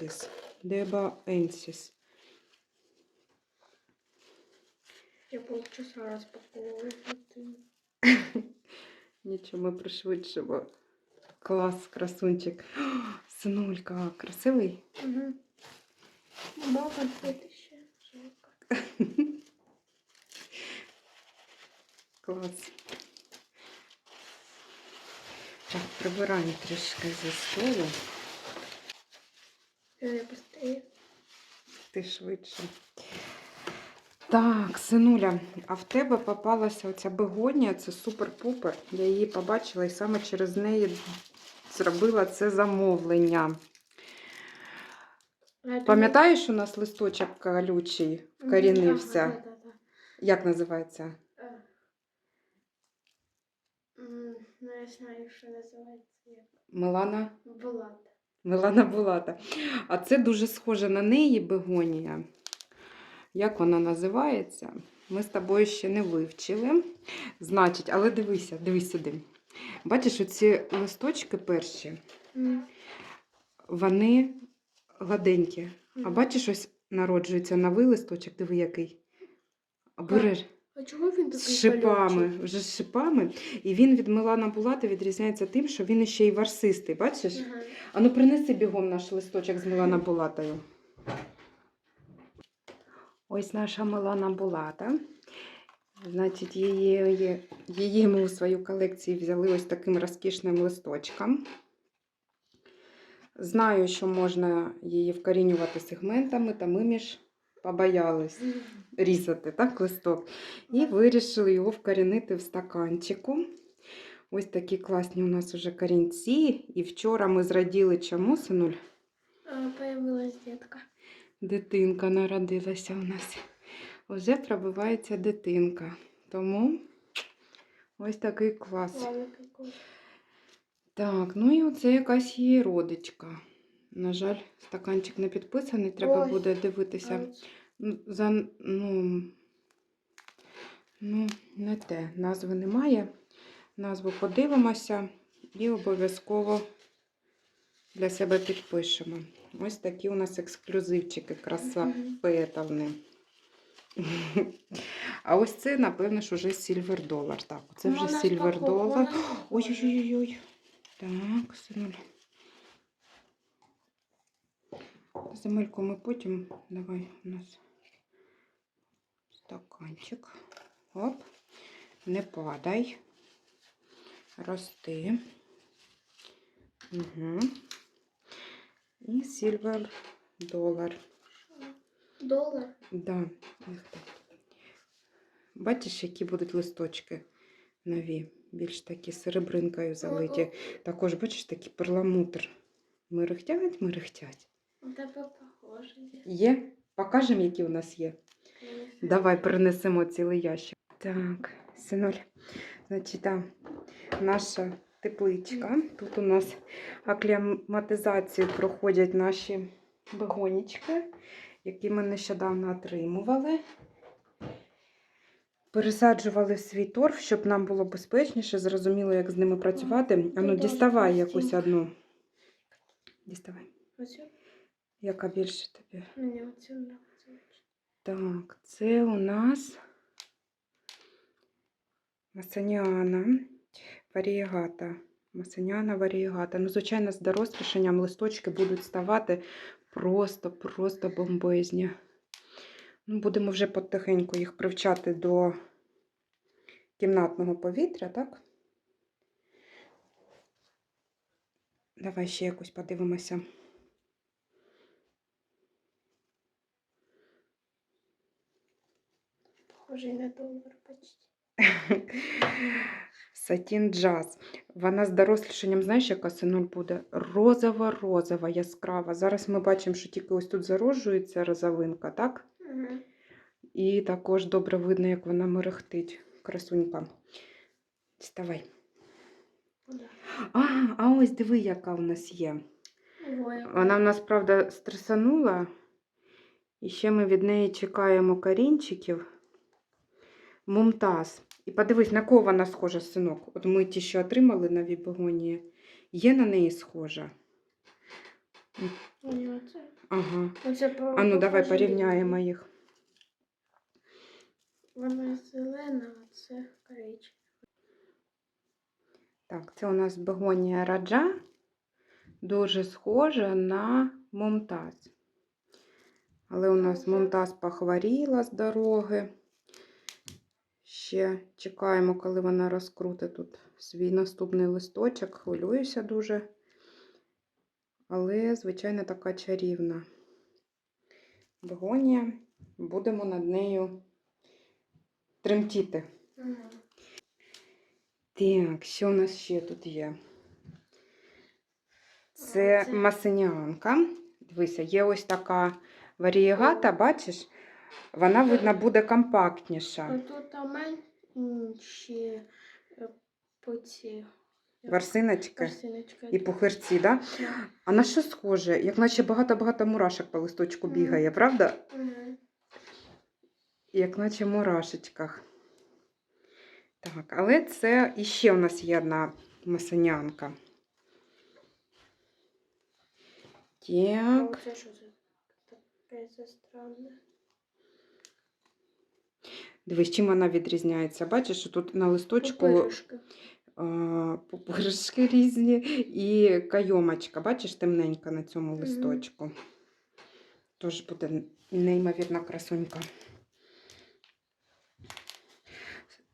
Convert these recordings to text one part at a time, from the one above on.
Дебаенсіс. Дебаенсіс. Я полчаса распаковываю. Нічого, ми пришвидшимо. Клас, красунчик. О, Синулька, красивий. Угу. Мама, вытащи. Жалко. Клас. Так, прибираємо трішки зі столу Я быстрее. Ти швидше. Так, синуля, а в тебе попалася оця бегонія, це супер-пупер. Я її побачила і саме через неї зробила це замовлення. А это Пам'ятаєш, у нас листочок колючий не- Мгм, вкорінився? ага, да, да, да. Як називається? Э, м, Ну, я знаю, что называется. Милана? Булат. Милана Булата. А це дуже схоже на неї бегонія. Як вона називається? Ми з тобою ще не вивчили. Значить, але дивися, дивись сюди. Бачиш, оці листочки перші, вони гладенькі. А бачиш, ось народжується новий листочок, диви який. Береш А чого він такий з шипами, колючий? вже з шипами. І він від Милана Булати відрізняється тим, що він ще й ворсистий. Бачиш? Ага. А ну принеси бігом наш листочок з Милана Булатою. Ось наша Милана Булата. Значить, її, її ми у свою колекцію взяли ось таким розкішним листочком. Знаю, що можна її вкорінювати сегментами, та ми між побоялись різати так, листок. І вирішили його вкорінити в стаканчику. Ось такі класні у нас уже корінці. І вчора ми зраділи чому, синуль? Появилась детка. Дитинка народилася у нас. Уже пробивається дитинка. Тому ось такий клас. Так, ну і оце якась її родичка. На жаль, стаканчик не підписаний, треба Ой. буде дивитися. Ну, За, ну, ну, не те. Назви немає. Назву подивимося і обов'язково для себе підпишемо. Ось такі у нас ексклюзивчики, краса Мгм. А ось це, напевно, ж уже Silver Dollar. Так, це вже Вона Silver Dollar. Ой-ой-ой. Так, синуль. Земельку ми потім. Давай у нас стаканчик. Оп. Не падай. Рости. Угу. І Silver Dollar. Доллар. Да. Бачиш, які будуть листочки нові, більш такі серебринкою залиті. Також, бачиш, такий перламутр. Мерехтять, мерехтять. У тебе похоже. Є? Покажемо, які у нас є. Давай перенесемо цілий ящик. Так, синуль. Значить, там наша тепличка. Тут у нас акліматизацію проходять наші бегонічки, які ми нещодавно отримували. Пересаджували в свій торф, щоб нам було безпечніше, зрозуміло, як з ними працювати. Ану, діставай якусь одну. Діставай. Яка більше тобі? Мені оцю нравиться. Так, це у нас масаніана варієгата. Масаніана варієгата. Ну, звичайно, з дорослішенням листочки будуть ставати просто-просто бомбезні. Ну, будемо вже потихеньку їх привчати до кімнатного повітря, так? Давай ще якусь подивимося. Похожий на доллар почти. Сатін джаз. Вона з дорослішенням, знаєш, яка синуль буде? Розова-розова, яскрава. Зараз ми бачимо, що тільки ось тут зароджується розовинка, так? Ага. І також добре видно, як вона мерехтить. Красунька. Діставай. А, а ось диви, яка у нас є. Вона в нас, правда, стресанула. І ще ми від неї чекаємо корінчиків. Мумтаз. І подивись, на кого вона схожа, синок. От ми ті, що отримали нові бегонії. Є на неї схожа. Оце. Ага. Оце А ну давай порівняємо їх. Вона зелена, а це коричнева. Так, це у нас бегонія раджа. Дуже схожа на Момтаз. Але у нас Момтаз похворіла з дороги. Ще чекаємо, коли вона розкрутить тут свій наступний листочок. Хвилююся дуже. Але, звичайно, така чарівна. Бегонія. Будемо над нею тремтіти. Так, що у нас ще тут є? Це масиніанка. Дивися, є ось така варієгата, бачиш? Вона, видно, буде компактніша. тут менші е, по ці Варсиночки персиночки. і пухирці, да? А на що схоже? Як наче багато-багато мурашок по листочку бігає, правда? Як наче в мурашечках. Так, але це іще у нас є одна масинянка. А Так. оце що це таке це странне? Дивись, чим вона відрізняється. Бачиш, що тут на листочку Пупиришки. а, різні і кайомочка. Бачиш, темненька на цьому листочку. Тож буде неймовірна красунька.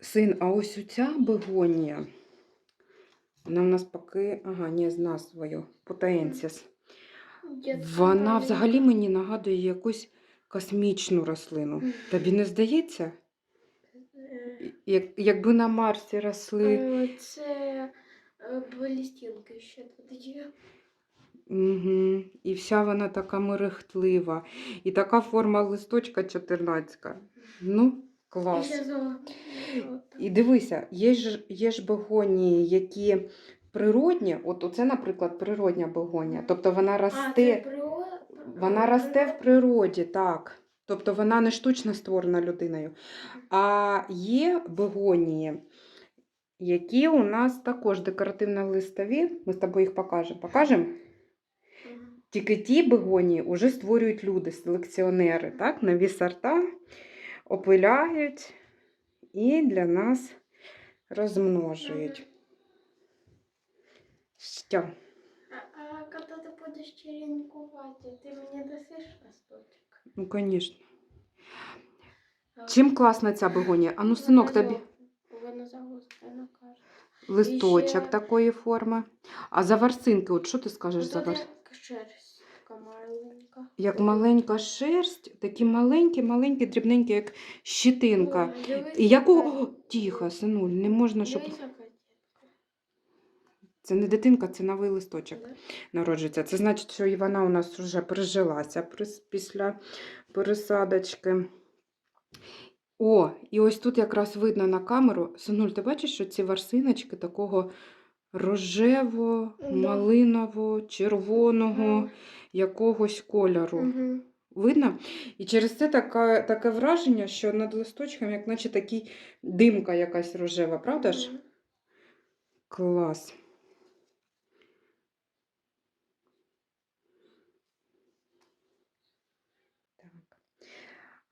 Син, а ось оця бегонія. Вона в нас поки, ага, ні, з назвою Потаенсіс. Вона взагалі мені нагадує якусь космічну рослину. Тобі не здається? Як, якби на Марсі росли. е, Це е, ще тут є. Угу. І вся вона така мерехтлива. І така форма листочка 14. Ну, клас. І дивися, є ж, є ж бегонії, які природні. От оце, наприклад, природня бегонія. Тобто вона А, це росте, вона росте в природі, так. Тобто вона не штучно створена людиною. А є бегонії, які у нас також декоративно-листові. Ми з тобою їх покажемо. Покажемо? Тільки ті бегонії вже створюють люди, селекціонери, так? нові сорта опиляють і для нас розмножують. Що? А, а когда ты будешь черенкувати, ти мені дасиш листочок? Ну, звісно. Чим класна ця бегонія? А ну, синок, тобі Вона загострена, каже. листочок ще- такої форми. А за варсинки, от що ти скажеш за варсинки? шерсть така маленька. Як маленька шерсть, такі маленькі, маленькі, дрібненькі, як щитинка. І яка- О, тихо, синуль, не можна, щоб. Дивись, яка. Це не дитинка, це новий листочок. Народжується. Це значить, що і вона у нас вже прижилася після пересадочки. О, і ось тут якраз видно на камеру. Синуль, ти бачиш, що ці варсиночки такого рожево, малиново, червоного якогось кольору. Видно? І через це таке, таке враження, що над листочком, як наче такий димка якась рожева, правда ж? Клас.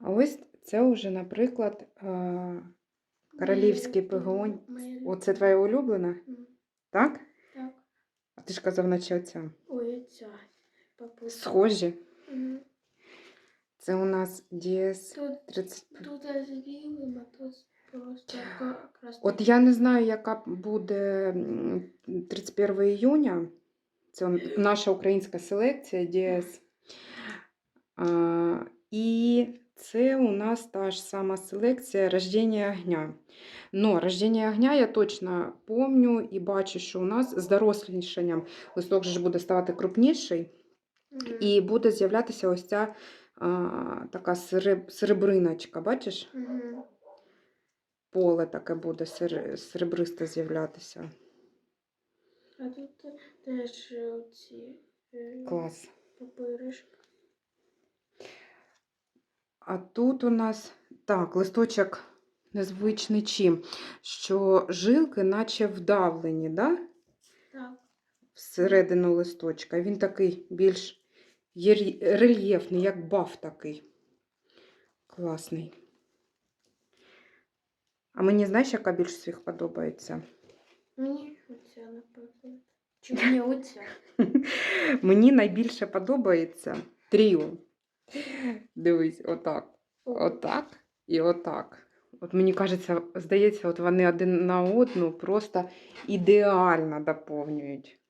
А ось це вже, наприклад, королівський пегонь. Оце твоя улюблена, так? Так. А ти ж казав, наче оця. Ой, ця. Папуся. Схожі. Це у нас ds 30. Тут з білим, а тут просто якраз От я не знаю, яка буде 31 іюня. Це наша українська селекція DS. А, і це у нас та ж сама селекція рождення огня. Но рождення огня я точно помню і бачу, що у нас з дорослішанням листок же ж буде ставати крупніший, і буде з'являтися ось ця а, така сереб- серебриночка. Бачиш? Поле таке буде сер- серебристе з'являтися. А тут теж оці е, Клас. папиришки. А тут у нас так, листочок незвичний чим, що жилки наче вдавлені, да? Так. всередину листочка. Він такий більш рельєфний, як баф такий. Класний. А мені знаєш, яка більш всіх подобається? Мені оця, наприклад. Чи мені оця? Мені найбільше подобається тріо. Дивись, отак. Отак і отак. От мені кажеться, здається, от вони один на одну просто ідеально доповнюють.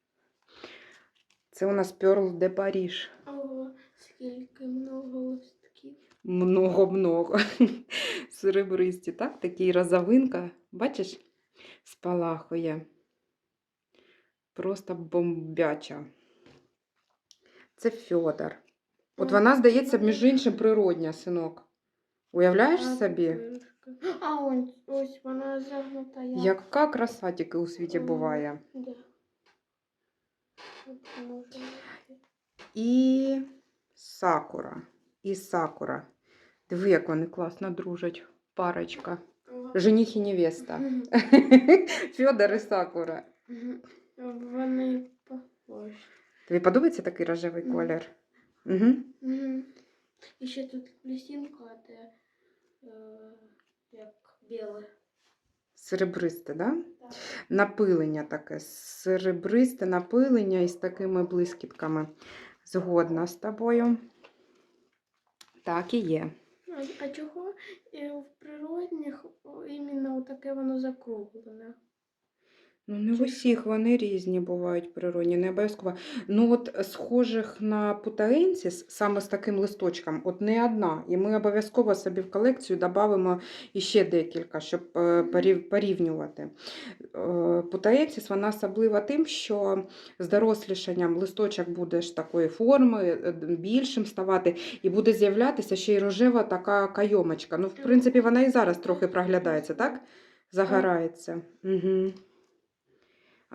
Це у нас Pearl de Paris. Ого, скільки много листків. Много-много. Серебристі, так? Такий розовинка, бачиш, спалахує. Просто бомбяча. Це Фьодор. От М, вона, здається, ну, між іншим природня, синок. Уявляєш А, собі? пупиришка. А, ось, ось вона загнута. як- Яка краса тільки у світі М. буває. Да. От може бути. І сакура. І сакура. Диви, як вони класно дружать. Парочка. Ого. Жених і невеста. Мгм. Фьодор і сакура. Мгм. Вони похожі. Тобі подобається такий рожевий Мгм. колір? Угу. Мгм. І ще тут плюсінка, де е, як біле. Серебристе, да? Так. Напилення таке. Серебристе напилення із такими блискітками. Згодна з тобою. Так і є. А, а чого е, в природних іменно таке воно закруглене? Ну, не в усіх вони різні бувають природні, не обов'язково. Ну, от схожих на путаенсіс, саме з таким листочком, от не одна. І ми обов'язково собі в колекцію додамо іще декілька, щоб е, порівнювати. Е, Путаенсіс, вона особлива тим, що з дорослішанням листочок буде ж такої форми, е, більшим ставати, і буде з'являтися ще й рожева така кайомочка. Ну, в принципі, вона і зараз трохи проглядається, так? Загорається. Угу.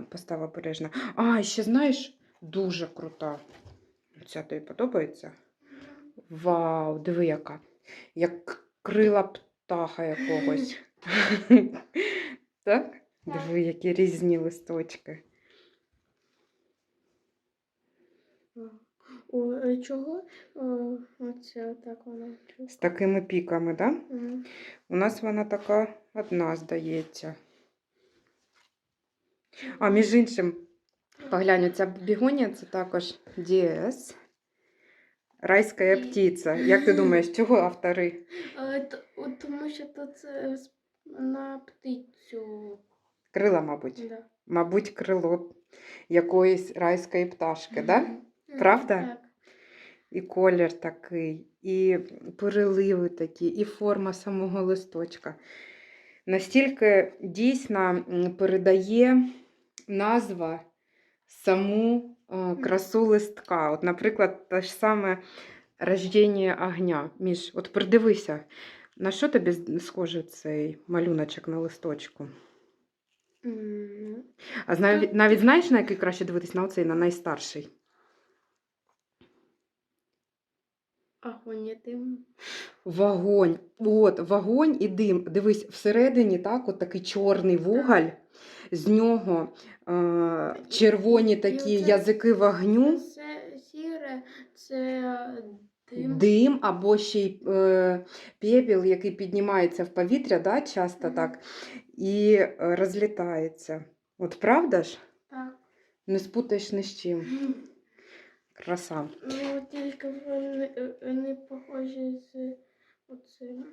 Постав обережно. А, ще знаєш, дуже крута. Ця тобі подобається? Вау, диви яка. Як крила птаха якогось. Так? Диви, які різні листочки. О, чого? О, оце так воно. З такими піками, так? Да? У нас вона така одна, здається. А між іншим, поглянь, ця бігонія це також Діес. Райська птиця. Як ти думаєш, чого автори? Е, Тому що тут на птицю. Крила, мабуть. Да. Мабуть, крило якоїсь райської пташки, да? Правда? Так. І колір такий, і переливи такі, і форма самого листочка. Настільки дійсно передає назва саму е, красу листка. От, наприклад, те ж саме рождення огня. Між, от придивися, на що тобі схожий цей малюночок на листочку? М, А навіть, навіть знаєш, на який краще дивитись на оцей, на найстарший? А гоні дим. Вогонь. От, вогонь і дим. Дивись, всередині так, от такий чорний вугаль, з нього е, червоні такі язики вогню, Це сіре, це дим. дим або ще й е, пепел, який піднімається в повітря, да, часто Мгм. так, і е, розлітається. От правда ж? Так. Не спутаєш ні з чим. Краса. Ну, тільки вони, е, вони похожі з оцим.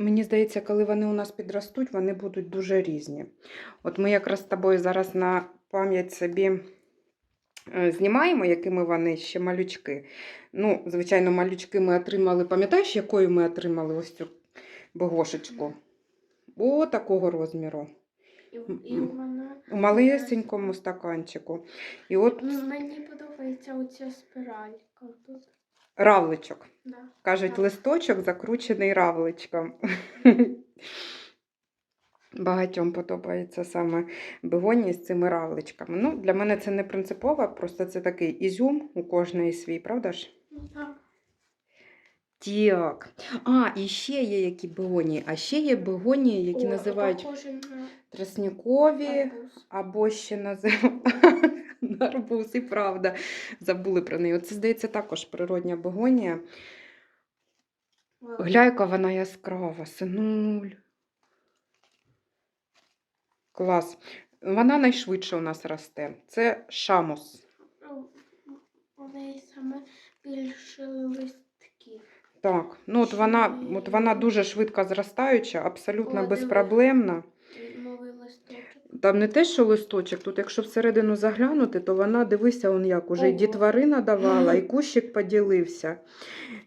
Мені здається, коли вони у нас підростуть, вони будуть дуже різні. От ми якраз з тобою зараз на пам'ять собі е, знімаємо, якими вони ще малючки. Ну, звичайно, малючки ми отримали, пам'ятаєш, якою ми отримали ось цю бегошечку? О, такого розміру. І, і вона. У малесенькому стаканчику. І от Ну, Мені подобається оця спиралька тут. Равличок. Да. Кажуть, Так. листочок закручений равличком. Багатьом подобається саме бегонія з цими равличками. Ну, для мене це не принципово, просто це такий ізюм у кожної свій, правда ж? Ну, так. Так. А, і ще є які бегонії. А ще є бегонії, які О, називають тростникові, або ще називають Гарбуз, і правда. Забули про неї. Це, здається, також природня бегонія. Глянь, яка вона яскрава, синуль. Клас. Вона найшвидше у нас росте. Це шамус. У неї саме більше листків. Так, ну от вона, от вона дуже швидко зростаюча, абсолютно О, безпроблемна. Новий листочок. Там не те, що листочок, тут якщо всередину заглянути, то вона, дивися, он як, уже і дітварина давала, і кущик поділився.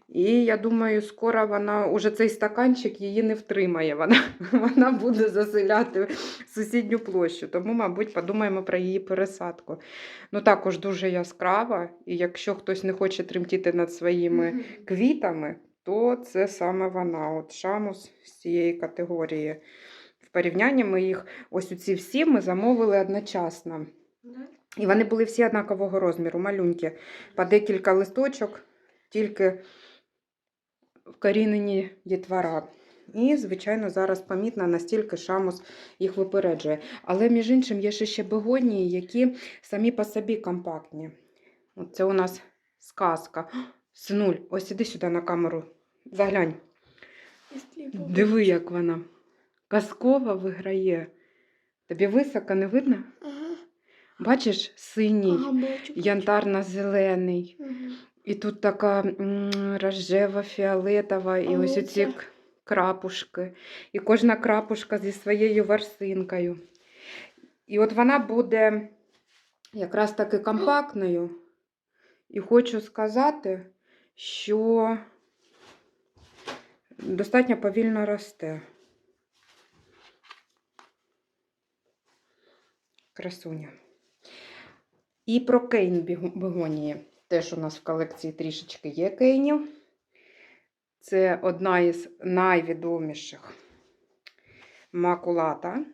І я думаю, скоро вона, уже цей стаканчик її не втримає. Вона, вона буде заселяти сусідню площу. Тому, мабуть, подумаємо про її пересадку. Ну, також дуже яскрава, і якщо хтось не хоче тремтіти над своїми квітами, то це саме вона, от шамус з цієї категорії. В порівнянні ми їх, ось ці всі ми замовили одночасно. І вони були всі однакового розміру, малюнькі. По декілька листочок, тільки вкорінені дітвора. І, звичайно, зараз помітно, настільки шамус їх випереджує. Але, між іншим, є ще бегонії, які самі по собі компактні. Це у нас сказка. Синуль, ось іди сюди на камеру. Заглянь. Диви, як вона. Казкова виграє. Тобі високо не видно? Ага. Бачиш, синій, Ага, бачу. янтарно-зелений. Мгм. І тут така рожева, фіолетова, і А ось оці крапушки. І кожна крапушка зі своєю ворсинкою. І от вона буде якраз таки компактною. І хочу сказати, що достатньо повільно росте. Красуня. І про кейн бегонії. Теж у нас в колекції трішечки є кейнів. Це одна із найвідоміших макулата.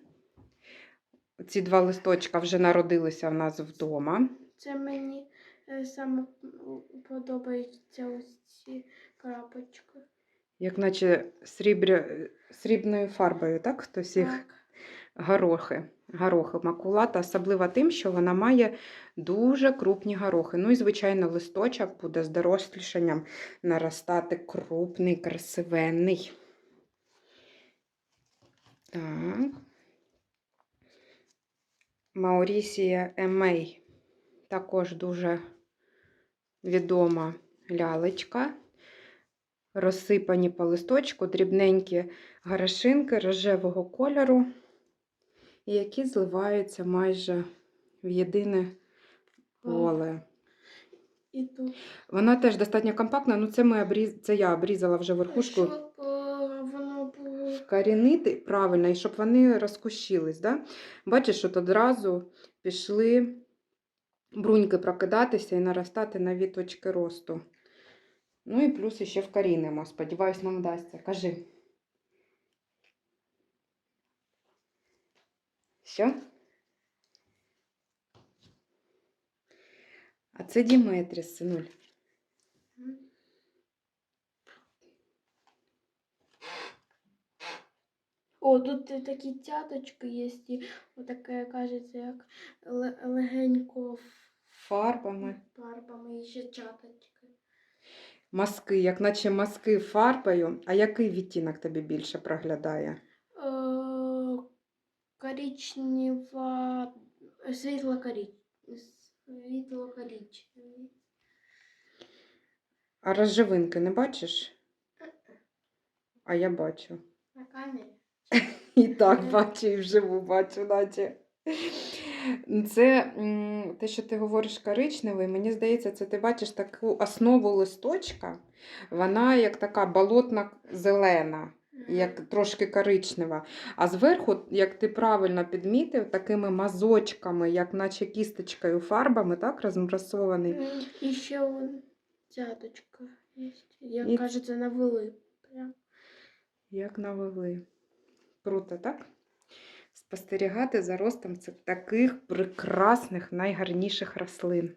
Ці два листочка вже народилися в нас вдома. Це мені е, саме подобаються ось ці крапочки. Як наче срібря... срібною фарбою, так? Хтось їх горохи. Горохи макулата, особливо тим, що вона має дуже крупні горохи. Ну і, звичайно, листочок буде з дорослішанням наростати крупний, красивенний. Так. Маурісія Емей. Також дуже відома лялечка. Розсипані по листочку, дрібненькі горошинки рожевого кольору, і які зливаються майже в єдине поле. І тут. Вона теж достатньо компактна, ну це, ми обріз... це я обрізала вже верхушку. Щоб е, воно було. Вкорінити правильно, і щоб вони розкущились. Да? Бачиш, от одразу пішли бруньки прокидатися і наростати нові точки росту. Ну і плюс ще вкорінимо. Сподіваюсь, нам вдасться. Кажи. Що? А це Діметріс, синуль. О, тут такі цяточки є, і отаке, кажеться, як легенько Фарбами. фарбами і ще чаточки. Маски, як наче маски фарбою. А який відтінок тобі більше проглядає? Е, Коричнева, світло-коричневий. Світло-коричневий. А розживинки не бачиш? А я бачу. На камері. І так бачу, і вживу бачу, наче. Це те, що ти говориш коричневий, мені здається, це ти бачиш таку основу листочка. Вона як така болотна зелена, як трошки коричнева. А зверху, як ти правильно підмітив, такими мазочками, як наче кісточкою фарбами, так, розмрасований. І ще вон цяточка є. Як І- кажеться, навели. Прям. Як навели. Круто, так? Спостерігати за ростом цих таких прекрасних, найгарніших рослин.